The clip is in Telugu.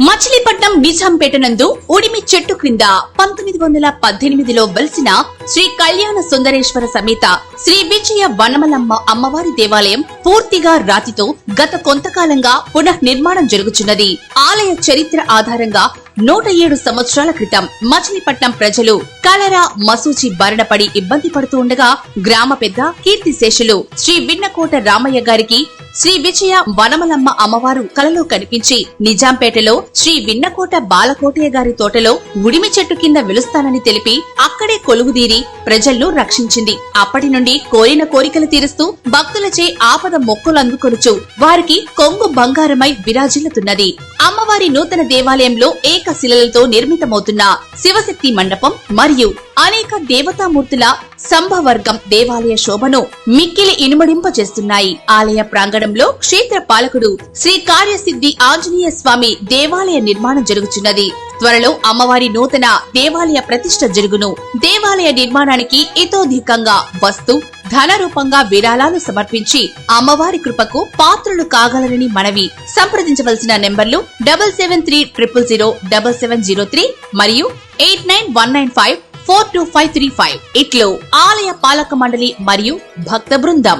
మచిలీపట్నం నిజాంపేట నందు ఉడిమి చెట్టు క్రింద పంతొమ్మిది వందల పద్దెనిమిదిలో వెలిసిన శ్రీ కళ్యాణ సుందరేశ్వర సమేత శ్రీ విజయ వనమలమ్మ అమ్మవారి దేవాలయం పూర్తిగా రాతితో గత కొంతకాలంగా పునః నిర్మాణం జరుగుతున్నది ఆలయ చరిత్ర ఆధారంగా నూట ఏడు సంవత్సరాల క్రితం మచిలీపట్నం ప్రజలు కలరా మసూచి బారిన ఇబ్బంది పడుతూ ఉండగా గ్రామ పెద్ద కీర్తిశేషులు శ్రీ విన్నకోట రామయ్య గారికి శ్రీ విజయ వనమలమ్మ అమ్మవారు కలలో కనిపించి నిజాంపేటలో శ్రీ విన్నకోట బాలకోటయ్య గారి తోటలో ఉడిమి చెట్టు కింద వెలుస్తానని తెలిపి అక్కడే కొలువుదీరి ప్రజలను రక్షించింది. అప్పటి నుండి కోరిన కోరికలు తీరుస్తూ భక్తులచే ఆపద మొక్కులు అందుకొనుచు వారికి కొంగు బంగారమై విరాజిల్లుతున్నది. అమ్మవారి నూతన దేవాలయంలో ఏకశిలలతో నిర్మితమవుతున్న శివశక్తి మండపం మరియు అనేక దేవతామూర్తుల సంభవర్గం దేవాలయ శోభను మిక్కిలి ఇనుమడింపజేస్తున్నాయి. ఆలయ ప్రాంగణంలో క్షేత్ర పాలకుడు శ్రీ కార్యసిద్ధి ఆంజనేయ స్వామి దేవాలయ నిర్మాణం జరుగుతున్నది త్వరలో అమ్మవారి నూతన దేవాలయ ప్రతిష్ట జరుగును. దేవాలయ నిర్మాణానికి ఇతోధికంగా వస్తు ధన రూపంగా విరాళాలు సమర్పించి అమ్మవారి కృపకు పాత్రులు కాగలరని మనవి. సంప్రదించవలసిన నెంబర్లు double seven three triple zero double seven zero three మరియు eight nine one nine five four two five three five. ఇట్లు ఆలయ పాలక మండలి మరియు భక్త బృందం.